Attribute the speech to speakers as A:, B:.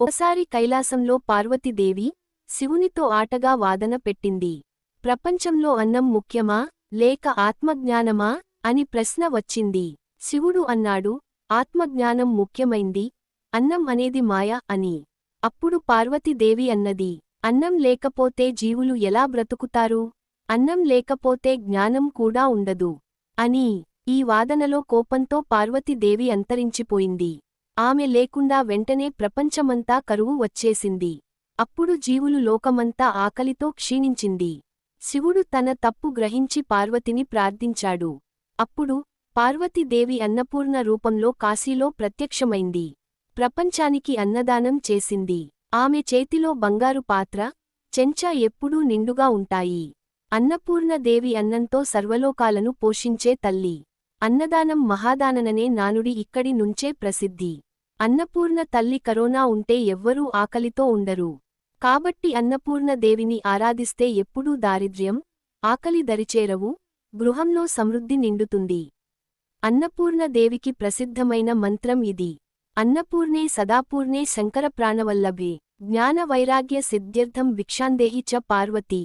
A: ఒకసారి కైలాసంలో పార్వతీదేవి శివునితో ఆటగా వాదన పెట్టింది. ప్రపంచంలో అన్నం ముఖ్యమా లేక ఆత్మజ్ఞానమా అని ప్రశ్న వచ్చింది. శివుడు అన్నాడు ఆత్మజ్ఞానం ముఖ్యమైంది అన్నం అనేది మాయ అని. అప్పుడు పార్వతీదేవి అన్నది అన్నం లేకపోతే జీవులు ఎలా బ్రతుకుతారు? అన్నం లేకపోతే జ్ఞానం కూడా ఉండదు అని ఈ వాదనలో కోపంతో పార్వతీదేవి అంతరించిపోయింది. ఆమె లేకుండా వెంటనే ప్రపంచమంతా కరువు వచ్చేసింది. అప్పుడు జీవులు లోకమంతా ఆకలితో క్షీణించింది. శివుడు తన తప్పు గ్రహించి పార్వతిని ప్రార్థించాడు. అప్పుడు పార్వతీదేవి అన్నపూర్ణ రూపంలో కాశీలో ప్రత్యక్షమైంది. ప్రపంచానికి అన్నదానం చేసింది. ఆమె చేతిలో బంగారు పాత్ర చెంచా ఎప్పుడూ నిండుగా ఉంటాయి. అన్నపూర్ణదేవి అన్నంతో సర్వలోకాలను పోషించే తల్లి. అన్నదానం మహాదానననే నానుడి ఇక్కడి నుంచే ప్రసిద్ధి. అన్నపూర్ణ తల్లి కరోనా ఉంటే ఎవ్వరూ ఆకలితో ఉండరు. కాబట్టి అన్నపూర్ణదేవిని ఆరాధిస్తే ఎప్పుడూ దారిద్ర్యం ఆకలి దరిచేరవు గృహంలో సమృద్ధి నిండుతుంది. అన్నపూర్ణదేవికి ప్రసిద్ధమైన మంత్రం ఇది. అన్నపూర్ణే సదాపూర్ణే శంకర ప్రాణవల్లభే జ్ఞాన వైరాగ్య సిద్ధ్యర్థం భిక్షాందేహి చ పార్వతీ.